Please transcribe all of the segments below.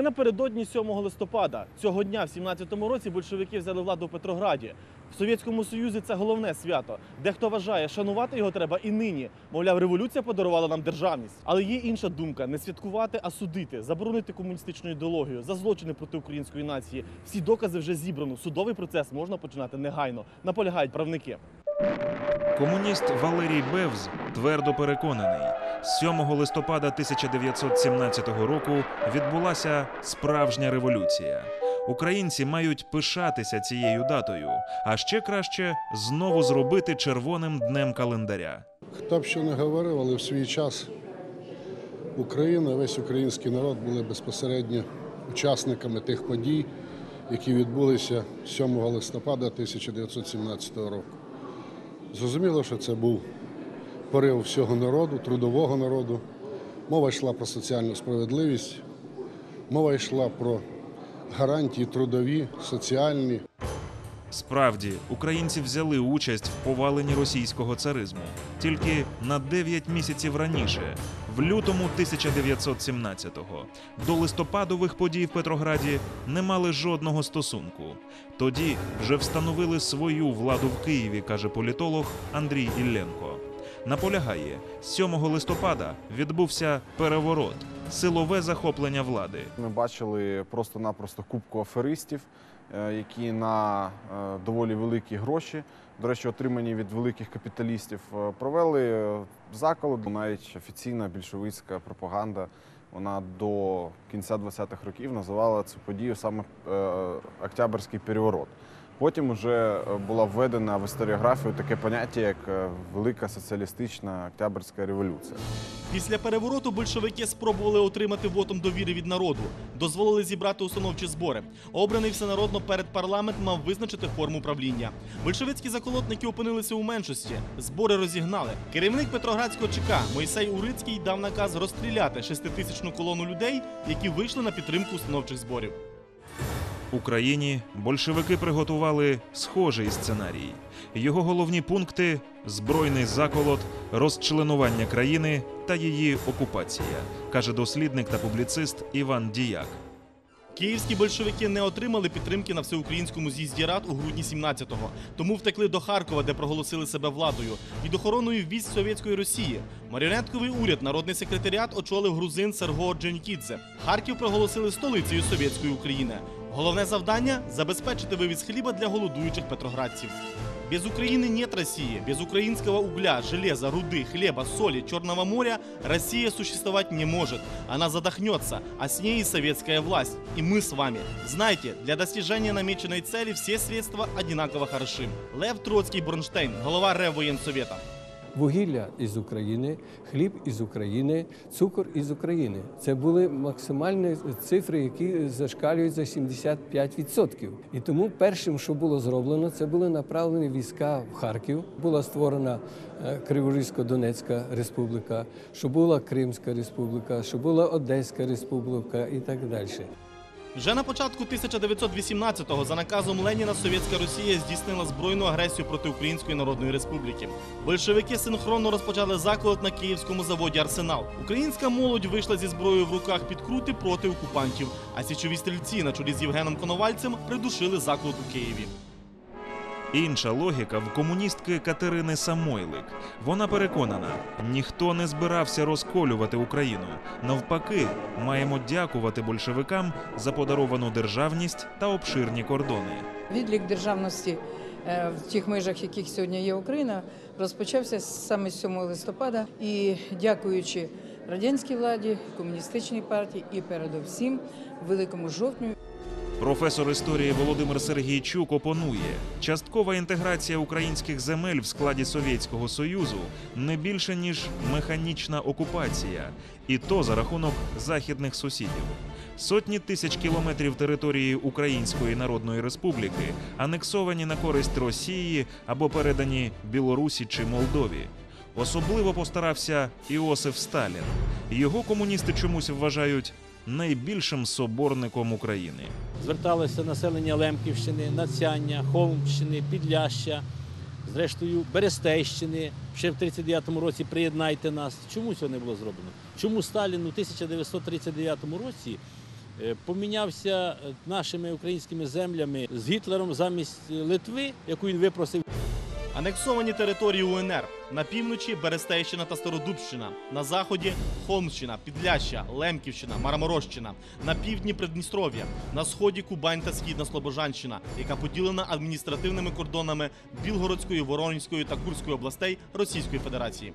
Ми напередодні 7 листопада цього дня, в 17-му році, большевики взяли владу в Петрограді. В Совєтському Союзі це головне свято. Дехто вважає, шанувати його треба і нині. Мовляв, революція подарувала нам державність. Але є інша думка: не святкувати, а судити, заборонити комуністичну ідеологію за злочини проти української нації. Всі докази вже зібрано. Судовий процес можна починати негайно. Наполягають правники. Комуніст Валерій Бевз твердо переконаний, 7 листопада 1917 року відбулася справжня революція. Українці мають пишатися цією датою, а ще краще знову зробити червоним днем календаря. Хто б що не говорив, але в свій час Україна, весь український народ були безпосередньо учасниками тих подій, які відбулися 7 листопада 1917 року. Зрозуміло, що це був порив всього народу, трудового народу. Мова йшла про соціальну справедливість, мова йшла про гарантії трудові, соціальні. Справді, українці взяли участь в поваленні російського царизму тільки на 9 місяців раніше, лютому 1917-го. До листопадових подій в Петрограді не мали жодного стосунку. Тоді вже встановили свою владу в Києві, каже політолог Андрій Ілленко. Наполягає, 7 листопада відбувся переворот, силове захоплення влади. Ми бачили просто-напросто кубку аферистів, які на е, доволі великі гроші, до речі, отримані від великих капіталістів, е, провели е, заколот. Навіть офіційна більшовицька пропаганда. Вона до кінця 20-х років називала цю подію саме е, Октябрьський переворот. Потім вже була введена в історіографію таке поняття, як е, Велика соціалістична Октябрьська революція. Після перевороту большевики спробували отримати вотом довіри від народу, дозволили зібрати установчі збори. Обраний всенародно перед парламент мав визначити форму правління. Большевицькі заколотники опинилися у меншості. Збори розігнали. Керівник Петроградського ЧК Мойсей Урицький дав наказ розстріляти шеститисячну колону людей, які вийшли на підтримку установчих зборів. Україні большевики приготували схожий сценарій. Його головні пункти збройний заколот, розчленування країни та її окупація, каже дослідник та публіцист Іван Діяк. Київські большевики не отримали підтримки на всеукраїнському з'їзді рад у грудні 17-го, тому втекли до Харкова, де проголосили себе владою, під охороною військ Совєтської Росії. Маріонетковий уряд, народний секретаріат очолив грузин Серго Дженькідзе. Харків проголосили столицею совєтської України. Головне завдання забезпечити вивіз хліба для голодуючих петроградців. Без Украины нет России. Без украинского угля, железа, руды, хлеба, соли, Черного моря Россия существовать не может. Она задохнется, а с ней и советская власть. И мы с вами. Знайте, для достижения намеченной цели все средства одинаково хороши. Лев Троцкий Бронштейн, глава РЭВ Военсовета. Вугілля із України, хліб із України, цукор із України. Це були максимальні цифри, які зашкалюють за 75%. І тому першим, що було зроблено, це були направлені війська в Харків. Була створена е, Криворізько-Донецька республіка, що була Кримська республіка, що була Одеська республіка і так далі. Вже на початку 1918-го за наказом Леніна Совєтська Росія здійснила збройну агресію проти Української Народної Республіки. Большевики синхронно розпочали заколот на київському заводі Арсенал. Українська молодь вийшла зі зброєю в руках під крути проти окупантів. А січові стрільці на чолі з Євгеном Коновальцем придушили заколот у Києві. Інша логіка в комуністки Катерини Самойлик. Вона переконана, ніхто не збирався розколювати Україну. Навпаки, маємо дякувати большевикам за подаровану державність та обширні кордони. Відлік державності е, в тих межах, яких сьогодні є Україна, розпочався саме з 7 листопада. І дякуючи радянській владі, комуністичній партії і передовсім великому жовтню Професор історії Володимир Сергійчук опонує: часткова інтеграція українських земель в складі Совєтського Союзу не більше ніж механічна окупація, і то за рахунок західних сусідів. Сотні тисяч кілометрів території Української Народної Республіки анексовані на користь Росії або передані Білорусі чи Молдові. Особливо постарався Іосиф Сталін. Його комуністи чомусь вважають найбільшим соборником України. зверталося населення Лемківщини, Нацяння, Холмщини, Підляща, зрештою Берестейщини. Ще в 39-му році приєднайте нас. Чому цього не було зроблено? Чому Сталін у 1939 році е, помінявся е, нашими українськими землями з Гітлером замість Литви, яку він випросив. Анексовані території УНР. На півночі Берестейщина та Стародубщина, на заході Холмщина, Підляща, Лемківщина, Мараморощина, на півдні Придністров'я, на сході Кубань та Східна Слобожанщина, яка поділена адміністративними кордонами Білгородської, Воронської та Курської областей Російської Федерації.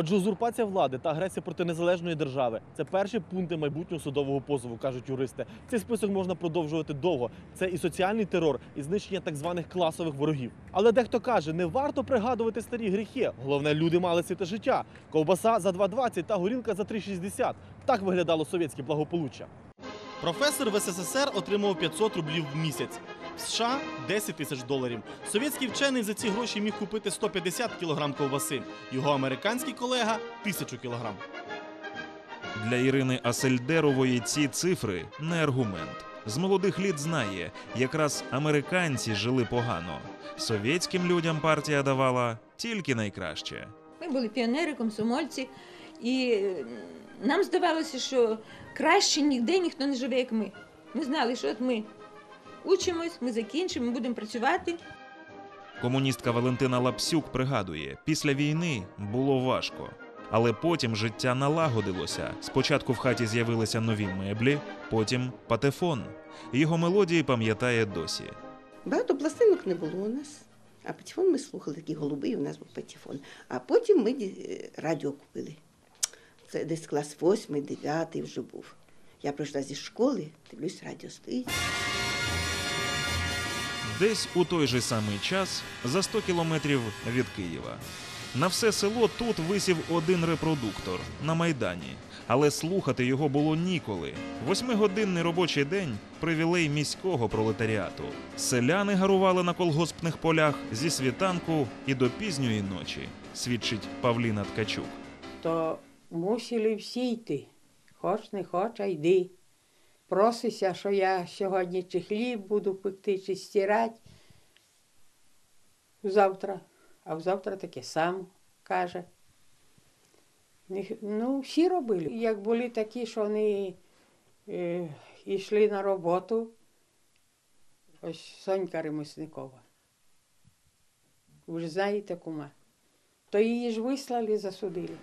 Отже, узурпація влади та агресія проти незалежної держави це перші пункти майбутнього судового позову, кажуть юристи. Цей список можна продовжувати довго. Це і соціальний терор, і знищення так званих класових ворогів. Але дехто каже, не варто пригадувати старі гріхи. Головне, люди мали світе життя. Ковбаса за 2,20 та горілка за 3,60. Так виглядало совєтське благополуччя. Професор в СССР отримував 500 рублів в місяць. В США 10 тисяч доларів. Совєтський вчений за ці гроші міг купити 150 кілограм ковбаси. Його американський колега тисячу кілограм. Для Ірини Асельдерової ці цифри не аргумент. З молодих літ знає, якраз американці жили погано. Совєтським людям партія давала тільки найкраще. Ми були піонери, комсомольці, і е, нам здавалося, що краще ніде ніхто не живе, як ми. Ми знали, що от ми учимось, ми закінчимо, ми будемо працювати. Комуністка Валентина Лапсюк пригадує, після війни було важко. Але потім життя налагодилося. Спочатку в хаті з'явилися нові меблі, потім патефон. Його мелодії пам'ятає досі. Багато пластинок не було у нас. А патефон ми слухали, такий голубий, у нас був патефон. А потім ми радіо купили. Це десь клас восьмий, дев'ятий вже був. Я прийшла зі школи, дивлюсь, радіо стоїть. Десь у той же самий час, за 100 кілометрів від Києва. На все село тут висів один репродуктор на майдані, але слухати його було ніколи. Восьмигодинний робочий день привілей міського пролетаріату. Селяни гарували на колгоспних полях зі світанку і до пізньої ночі, свідчить Павліна Ткачук. то мусили всі йти. Хоч не хоч, а йди. Просися, що я сьогодні чи хліб буду пекти, чи стирати. Завтра. А взавтра таке сам каже. Ну, всі робили. Як були такі, що вони е, йшли на роботу, ось Сонька Ремесникова. Ви ж знаєте кума. То її ж вислали, засудили.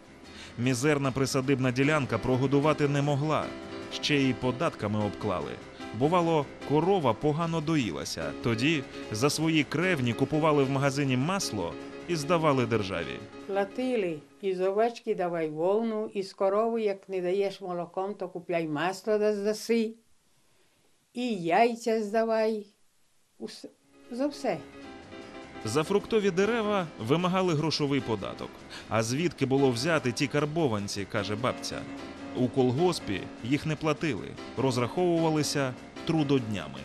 Мізерна присадибна ділянка прогодувати не могла, ще й податками обклали. Бувало, корова погано доїлася. Тоді за свої кревні купували в магазині масло і здавали державі. Платили із овечки давай волну, із корови, як не даєш молоком, то купляй масло да здаси. І яйця здавай. Ус- За все. За фруктові дерева вимагали грошовий податок. А звідки було взяти ті карбованці, каже бабця. У колгоспі їх не платили, розраховувалися трудоднями.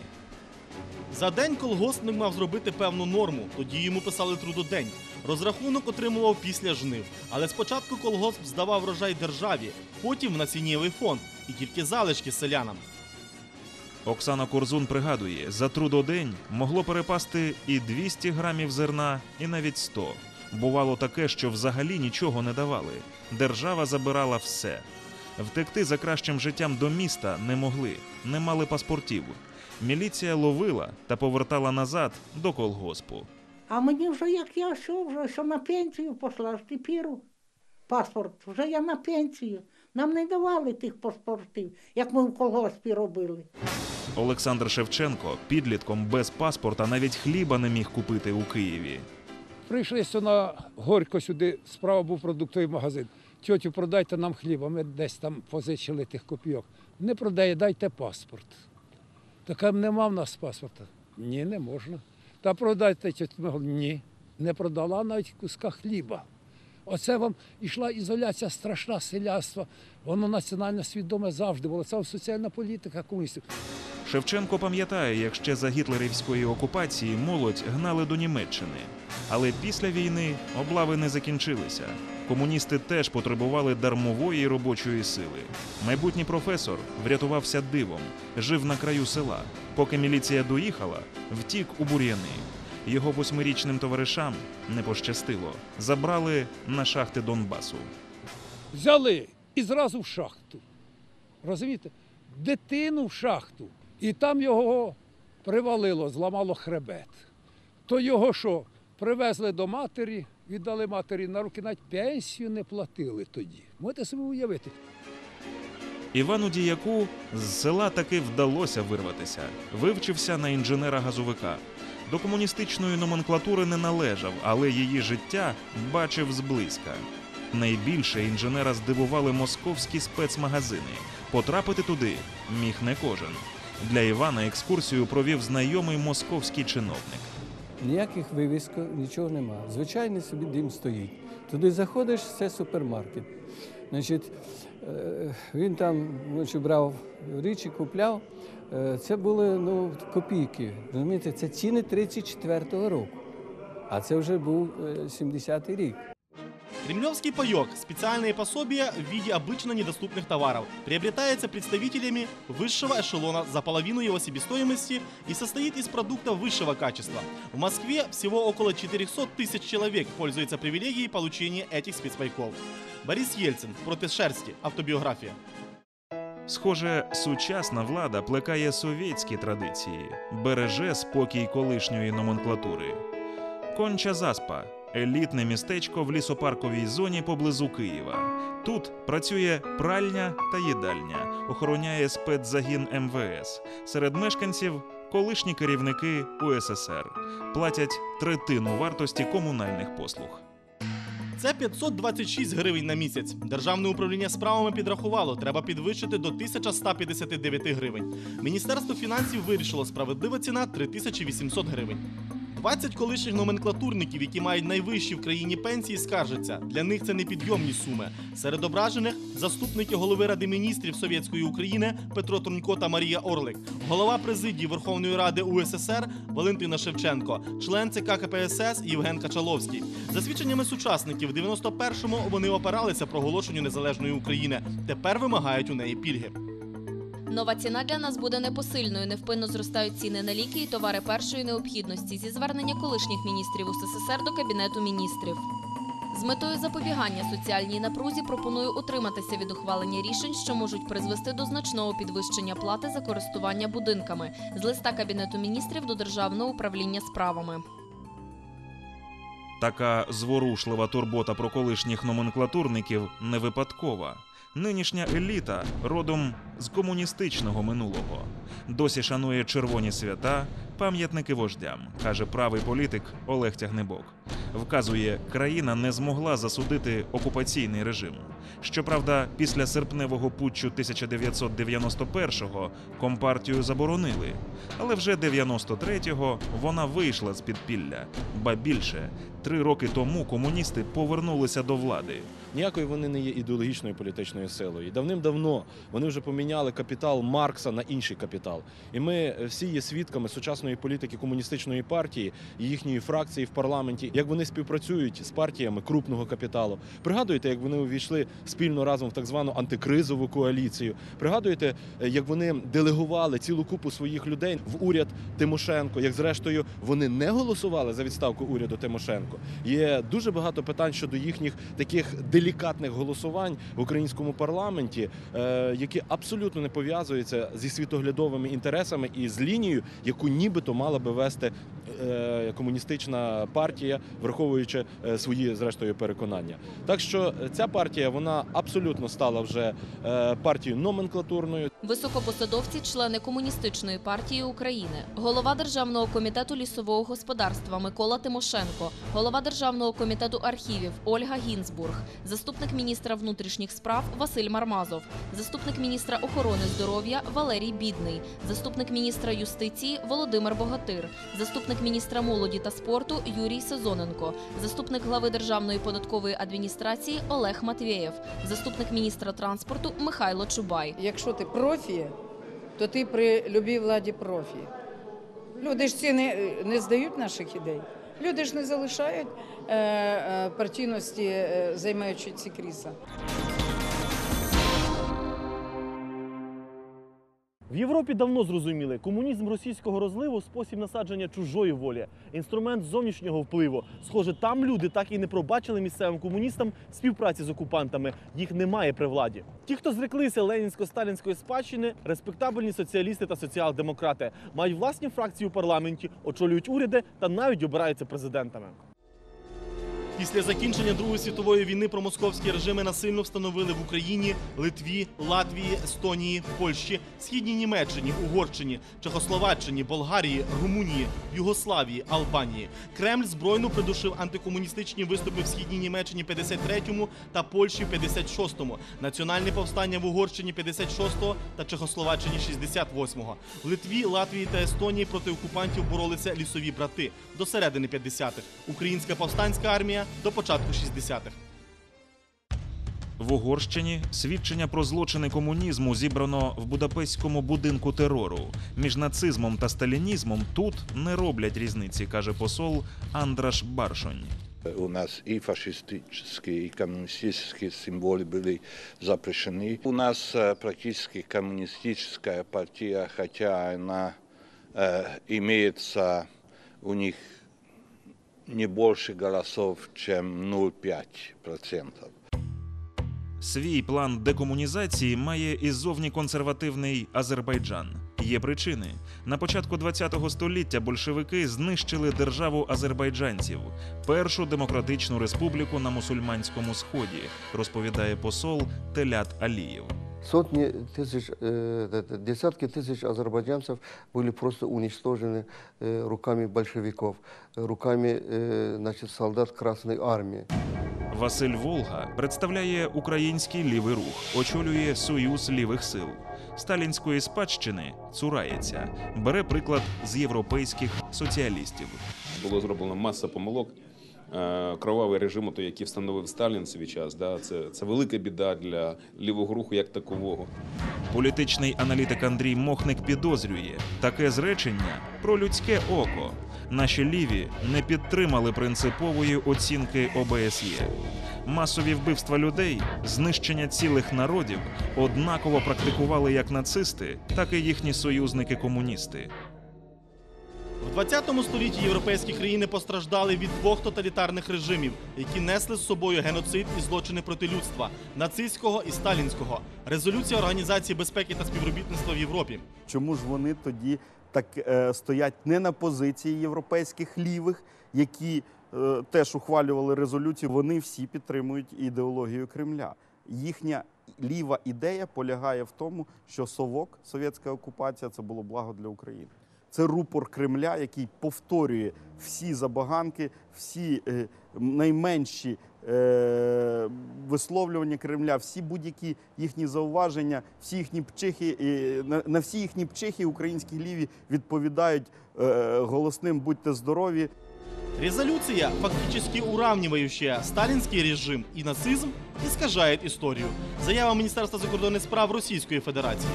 За день колгоспник мав зробити певну норму, тоді йому писали трудодень. Розрахунок отримував після жнив. Але спочатку колгосп здавав врожай державі, потім в насіннєвий фонд і тільки залишки селянам. Оксана Корзун пригадує, за трудодень могло перепасти і 200 грамів зерна, і навіть 100. Бувало таке, що взагалі нічого не давали. Держава забирала все. Втекти за кращим життям до міста не могли, не мали паспортів. Міліція ловила та повертала назад до колгоспу. А мені вже як я що, вже що на пенсію пішла, ж тепер паспорт, вже я на пенсію. Нам не давали тих паспортів, як ми в колгоспі робили. Олександр Шевченко підлітком без паспорта навіть хліба не міг купити у Києві. Прийшли сюди на горько сюди, справа був продуктовий магазин. Тьотю, продайте нам хліба, ми десь там позичили тих копійок. Не продає, дайте паспорт. Така нема в нас паспорта. Ні, не можна. Та продайте тьотю. Ми говоримо, Ні, не продала навіть куска хліба. Оце вам ішла ізоляція страшна селянства. Воно національно свідоме завжди було. Це соціальна політика комуністів. Шевченко пам'ятає, як ще за гітлерівської окупації молодь гнали до Німеччини. Але після війни облави не закінчилися. Комуністи теж потребували дармової робочої сили. Майбутній професор врятувався дивом, жив на краю села. Поки міліція доїхала, втік у бур'яни. Його восьмирічним товаришам не пощастило. Забрали на шахти Донбасу. Взяли і зразу в шахту. Розумієте? Дитину в шахту. І там його привалило, зламало хребет. То його що? Привезли до матері, віддали матері на руки, навіть пенсію не платили тоді. Можете собі уявити. Івану Діяку з села таки вдалося вирватися. Вивчився на інженера-газовика. До комуністичної номенклатури не належав, але її життя бачив зблизька. Найбільше інженера здивували московські спецмагазини. Потрапити туди міг не кожен. Для Івана екскурсію провів знайомий московський чиновник. Ніяких вивісків, нічого нема. Звичайний собі дім стоїть. Туди заходиш, це супермаркет. Значить, е, він там значить, брав річі, купляв. Е, Це були ну, копійки. Розумієте, це ціни 34-го року. А це вже був е, 70-й рік. Кремлевский паёк – специальные пособия в виде обычно недоступных товаров. Приобретается представителями высшего эшелона за половину его себестоимости и состоит из продуктов высшего качества. В Москве всего около 400 тысяч человек пользуются привилегией получения этих спецпайков. Борис Ельцин «Против шерсти. Автобиография». Схоже, сучасна влада плекає совєтські традиції, береже спокій колишньої номенклатури. Конча заспа елітне містечко в лісопарковій зоні поблизу Києва. Тут працює пральня та їдальня, охороняє спецзагін МВС. Серед мешканців колишні керівники УССР платять третину вартості комунальних послуг. Це 526 гривень на місяць. Державне управління справами підрахувало, треба підвищити до 1159 гривень. Міністерство фінансів вирішило, справедлива ціна 3800 гривень. 20 колишніх номенклатурників, які мають найвищі в країні пенсії, скаржаться. Для них це непідйомні суми. Серед ображених заступники голови Ради міністрів Совєтської України Петро Трунько та Марія Орлик, голова президії Верховної Ради УССР Валентина Шевченко, член ЦК КПСС Євген Качаловський. За свідченнями сучасників, в 91-му вони опиралися проголошенню незалежної України. Тепер вимагають у неї пільги. Нова ціна для нас буде непосильною. Невпинно зростають ціни на ліки і товари першої необхідності зі звернення колишніх міністрів УССР до Кабінету міністрів. З метою запобігання соціальній напрузі пропоную утриматися від ухвалення рішень, що можуть призвести до значного підвищення плати за користування будинками з листа Кабінету міністрів до Державного управління справами. Така зворушлива турбота про колишніх номенклатурників не випадкова. Нинішня еліта родом з комуністичного минулого. Досі шанує червоні свята, пам'ятники вождям, каже правий політик Олег Тягнебок. Вказує, країна не змогла засудити окупаційний режим. Щоправда, після серпневого путчу 1991-го компартію заборонили, але вже 93-го вона вийшла з підпілля. Ба більше три роки тому комуністи повернулися до влади. Ніякою вони не є ідеологічною політичною силою. І давним-давно вони вже поміняли капітал Маркса на інший капітал. І ми е, всі є свідками сучасної політики комуністичної партії і їхньої фракції в парламенті, як вони співпрацюють з партіями крупного капіталу. Пригадуєте, як вони увійшли спільно разом в так звану антикризову коаліцію. Пригадуєте, е, як вони делегували цілу купу своїх людей в уряд Тимошенко, як зрештою вони не голосували за відставку уряду Тимошенко. Є дуже багато питань щодо їхніх таких делікатних голосувань в українському парламенті, е, які абсолютно не пов'язуються зі світоглядовими інтересами і з лінією, яку нібито мала би вести е, комуністична партія, враховуючи е, свої зрештою переконання. Так що ця партія вона абсолютно стала вже партією номенклатурною. Високопосадовці, члени комуністичної партії України, голова державного комітету лісового господарства Микола Тимошенко, голова державного комітету архівів Ольга Гінзбург, заступник міністра внутрішніх справ Василь Мармазов, заступник міністра охорони здоров'я Валерій Бідний, заступник міністра юстиції Володимир Богатир, заступник міністра молоді та спорту Юрій Сезоненко, заступник глави державної податкової адміністрації Олег Матвєєв, заступник міністра транспорту Михайло Чубай. Якщо ти профі, то ти при любій владі профі. Люди ж ці не, не здають наших ідей. Люди ж не залишають е, е, партійності, е, займаючи ці крісла. В Європі давно зрозуміли, комунізм російського розливу спосіб насадження чужої волі, інструмент зовнішнього впливу. Схоже, там люди так і не пробачили місцевим комуністам співпраці з окупантами. Їх немає при владі. Ті, хто зреклися ленінсько-сталінської спадщини, респектабельні соціалісти та соціал-демократи, мають власні фракції у парламенті, очолюють уряди та навіть обираються президентами. Після закінчення Другої світової війни промосковські режими насильно встановили в Україні, Литві, Латвії, Естонії, Польщі, Східній Німеччині, Угорщині, Чехословаччині, Болгарії, Румунії, Югославії, Албанії. Кремль збройно придушив антикомуністичні виступи в Східній Німеччині 53-му та Польщі 56-му, національне повстання в Угорщині 56-го та Чехословаччині 68-го. В Литві, Латвії та Естонії проти окупантів боролися лісові брати до середини 50-х. Українська повстанська армія до початку 60-х. В Угорщині свідчення про злочини комунізму зібрано в Будапештському будинку терору. Між нацизмом та сталінізмом тут не роблять різниці, каже посол Андраш Баршонь. У нас и фашистические, и коммунистические символы были запрещены. У нас э, практически коммунистическая партия, хотя она э, имеется у них не больше голосов, чем 0,5%. Свій план декомунізації має і зовні консервативний Азербайджан. Є причини. На початку ХХ століття большевики знищили державу азербайджанців, першу демократичну республіку на мусульманському сході, розповідає посол Телят Алієв. Сотни тысяч, э, это, десятки тысяч азербайджанцев были просто уничтожены э, руками большевиков, э, руками э, значит, солдат Красной Армии. Василь Волга представляє український лівий рух, очолює Союз лівих сил. Сталінської спадщини цурається, бере приклад з європейських соціалістів. Було зроблено маса помилок. Е, Кровавий режим, той, який встановив Сталін в свій час, да, це, це велика біда для лівого руху як такового. Політичний аналітик Андрій Мохник підозрює таке зречення про людське око. Наші ліві не підтримали принципової оцінки ОБСЄ. Масові вбивства людей, знищення цілих народів однаково практикували як нацисти, так і їхні союзники-комуністи. В 20 столітті європейські країни постраждали від двох тоталітарних режимів, які несли з собою геноцид і злочини проти людства нацистського і сталінського. Резолюція Організації безпеки та співробітництва в Європі. Чому ж вони тоді так е, стоять не на позиції європейських лівих, які е, теж ухвалювали резолюцію? Вони всі підтримують ідеологію Кремля. Їхня ліва ідея полягає в тому, що совок, совєтська окупація, це було благо для України. Це рупор Кремля, який повторює всі забаганки, всі е, найменші е, висловлювання Кремля, всі будь-які їхні зауваження, всі їхні пчихи, е, на, на всі їхні пчихи українські ліві відповідають е, голосним будьте здорові. Резолюция, фактически уравнивающая сталинский режим и нацизм, искажает историю. Заява Міністерства закордонних справ Російської Федерації.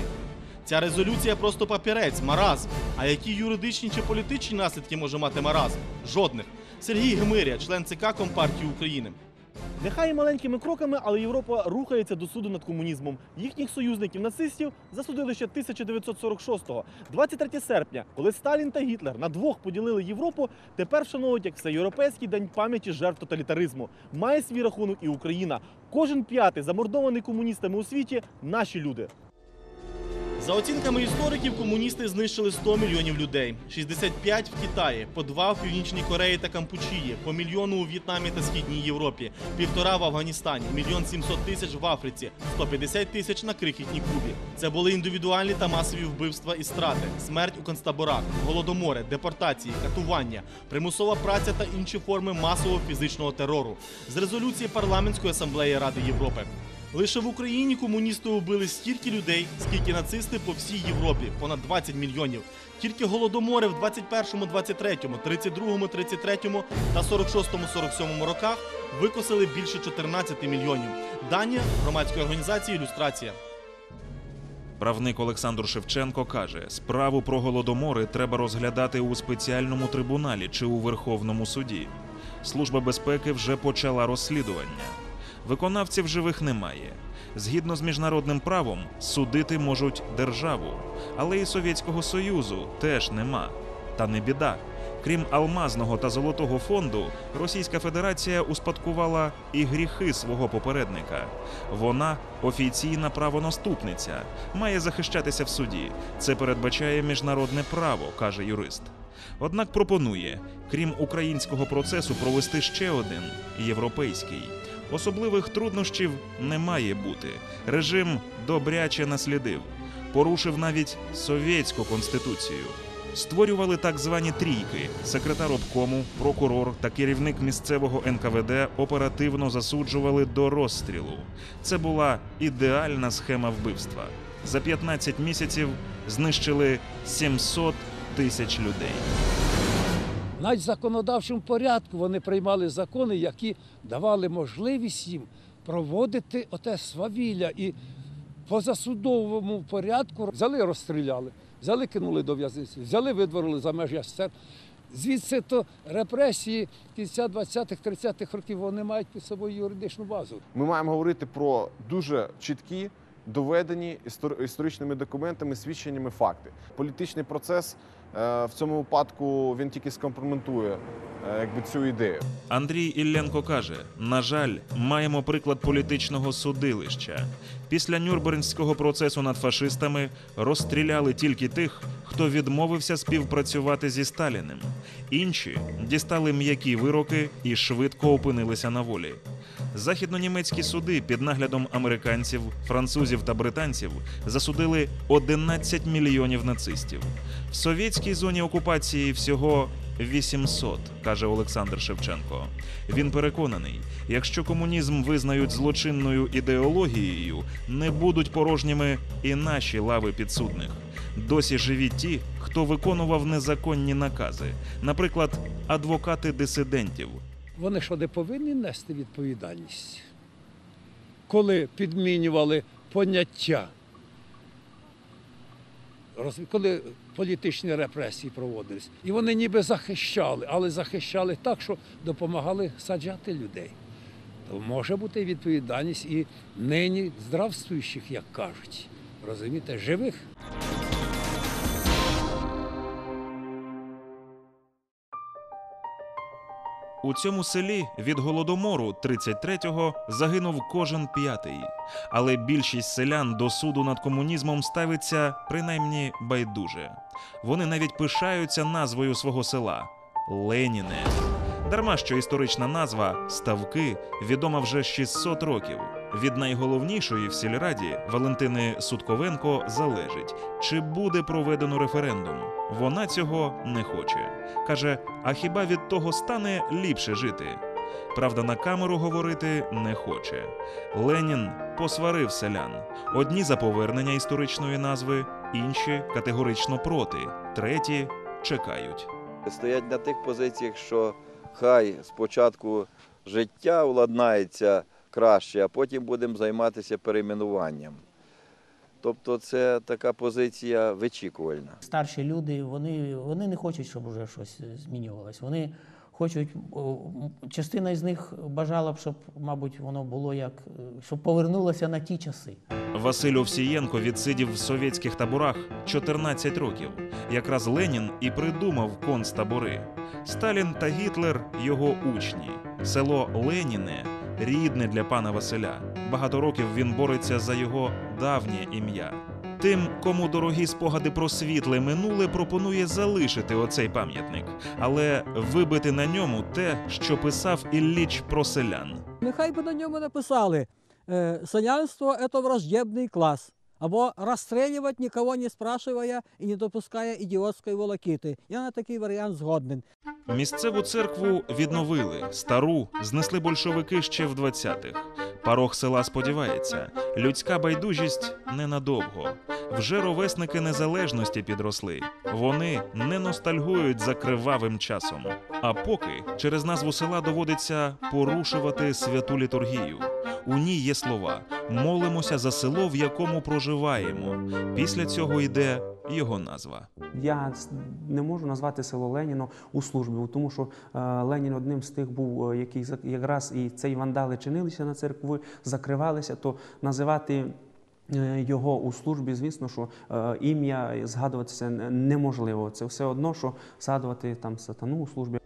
Ця резолюція просто папірець, маразм. А які юридичні чи політичні наслідки може мати маразм? Жодних. Сергій Гмиря, член ЦК Компартії України. Нехай і маленькими кроками, але Європа рухається до суду над комунізмом. Їхніх союзників нацистів засудили ще 1946-го. 23 серпня, коли Сталін та Гітлер на двох поділили Європу, тепер вшановують як всеєвропейський день пам'яті жертв тоталітаризму. Має свій рахунок і Україна. Кожен п'ятий замордований комуністами у світі наші люди. За оцінками істориків, комуністи знищили 100 мільйонів людей, 65 в Китаї, по два в Північній Кореї та Кампучії, по мільйону у В'єтнамі та Східній Європі, півтора в Афганістані, мільйон 700 тисяч в Африці, 150 тисяч на крихітній Кубі. Це були індивідуальні та масові вбивства і страти, смерть у концтаборах, голодомори, депортації, катування, примусова праця та інші форми масового фізичного терору. З резолюції парламентської асамблеї Ради Європи. Лише в Україні комуністи убили стільки людей, скільки нацисти по всій Європі понад 20 мільйонів. Тільки голодомори в 21-му, 23-му, 32-му, 33-му та 46-му, 47-му роках викосили більше 14 мільйонів. Дані громадської організації Ілюстрація. Правник Олександр Шевченко каже: справу про голодомори треба розглядати у спеціальному трибуналі чи у Верховному суді. Служба безпеки вже почала розслідування. Виконавців живих немає. Згідно з міжнародним правом, судити можуть державу, але і Совєтського Союзу теж нема. Та не біда. Крім алмазного та золотого фонду, Російська Федерація успадкувала і гріхи свого попередника. Вона офіційна правонаступниця, має захищатися в суді. Це передбачає міжнародне право, каже юрист. Однак пропонує, крім українського процесу, провести ще один європейський. Особливих труднощів не має бути. Режим добряче наслідив, порушив навіть совєтську конституцію. Створювали так звані трійки. Секретар обкому, прокурор та керівник місцевого НКВД оперативно засуджували до розстрілу. Це була ідеальна схема вбивства. За 15 місяців знищили 700 тисяч людей. Навіть в законодавчому порядку вони приймали закони, які давали можливість їм проводити оте свавілля і по засудовому порядку взяли, розстріляли, взяли, кинули до в'язниці, взяли, видворили за межі СССР. Звідси то репресії кінця 20-х, 30-х років вони мають під собою юридичну базу. Ми маємо говорити про дуже чіткі, доведені історичними документами, свідченнями факти. Політичний процес в цьому випадку він тільки скомпроментує е, якби цю ідею. Андрій Ілленко каже: на жаль, маємо приклад політичного судилища. Після Нюрнбернського процесу над фашистами розстріляли тільки тих, хто відмовився співпрацювати зі Сталіним. Інші дістали м'які вироки і швидко опинилися на волі. Західнонімецькі суди під наглядом американців, французів та британців засудили 11 мільйонів нацистів. В совєтській зоні окупації всього 800, каже Олександр Шевченко. Він переконаний, якщо комунізм визнають злочинною ідеологією, не будуть порожніми і наші лави підсудних. Досі живі ті, хто виконував незаконні накази, наприклад, адвокати дисидентів. Вони що не повинні нести відповідальність, коли підмінювали поняття, коли політичні репресії проводились. І вони ніби захищали, але захищали так, що допомагали саджати людей. То може бути відповідальність і нині здравствуючих, як кажуть. Розумієте, живих. У цьому селі від голодомору 33-го загинув кожен п'ятий. Але більшість селян до суду над комунізмом ставиться принаймні байдуже. Вони навіть пишаються назвою свого села Леніне. Дарма що історична назва Ставки відома вже 600 років. Від найголовнішої в сільраді Валентини Судковенко залежить, чи буде проведено референдум. Вона цього не хоче. Каже: а хіба від того стане ліпше жити? Правда, на камеру говорити не хоче. Ленін посварив селян. Одні за повернення історичної назви, інші категорично проти, треті чекають. стоять на тих позиціях, що хай спочатку життя владнається краще, а потім будемо займатися перейменуванням. Тобто це така позиція вичікувальна. Старші люди, вони, вони не хочуть, щоб вже щось змінювалось. Вони хочуть, частина із них бажала б, щоб, мабуть, воно було як, щоб повернулося на ті часи. Василь Овсієнко відсидів в совєтських таборах 14 років. Якраз Ленін і придумав концтабори. Сталін та Гітлер його учні. Село Леніне рідне для пана Василя. Багато років він бореться за його давнє ім'я. Тим, кому дорогі спогади про світле минуле, пропонує залишити оцей пам'ятник, але вибити на ньому те, що писав Ілліч про селян. Нехай би на ньому написали е, «Селянство – це враждебний клас» або «розстрілювати нікого не спрашивая і не допускає ідіотської волокіти». Я на такий варіант згоден. Місцеву церкву відновили, стару знесли большевики ще в 20-х. Парох села сподівається, людська байдужість ненадовго. Вже ровесники незалежності підросли. Вони не ностальгують за кривавим часом. А поки через назву села доводиться порушувати святу літургію. У ній є слова: молимося за село, в якому проживаємо. Після цього йде його назва. Я не можу назвати село Леніно у службі, тому що е, Ленін одним з тих був, е, який якраз і цей вандали чинилися на церкви, закривалися, то називати. Е, Його у службі, звісно, що е, ім'я згадувати це неможливо. Це все одно, що згадувати там сатану у службі.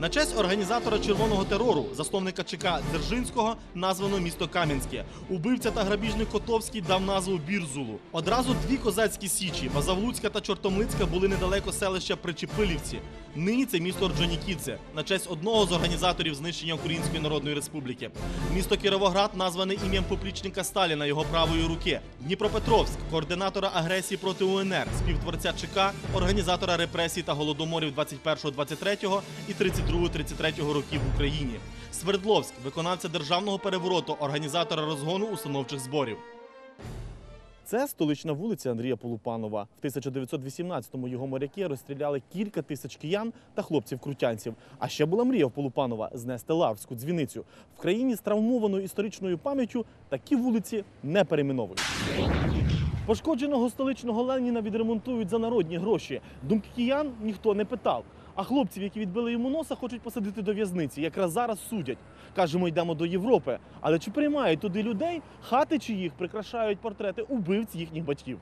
На честь організатора червоного терору, засновника ЧК Дзержинського, названо місто Кам'янське. Убивця та грабіжник Котовський дав назву Бірзулу. Одразу дві козацькі січі Базавлуцька та Чортомлицька були недалеко селища Причепилівці. Нині це місто Орджонікідзе, на честь одного з організаторів знищення Української Народної Республіки. Місто Кіровоград назване ім'ям поплічника Сталіна, його правої руки. Дніпропетровськ, координатора агресії проти УНР, співтворця ЧК, організатора репресій та голодоморів 21-23 і 32-33 років в Україні. Свердловськ, виконавця державного перевороту, організатора розгону установчих зборів. Це столична вулиця Андрія Полупанова. В 1918-му його моряки розстріляли кілька тисяч киян та хлопців-крутянців. А ще була мрія в Полупанова знести лавську дзвіницю. В країні з травмованою історичною пам'яттю такі вулиці не перейменовують. Пошкодженого столичного Леніна відремонтують за народні гроші. Думки киян ніхто не питав. А хлопців, які відбили йому носа, хочуть посадити до в'язниці. Якраз зараз судять. Кажемо, йдемо до Європи. Але чи приймають туди людей, хати чиїх прикрашають портрети убивць їхніх батьків?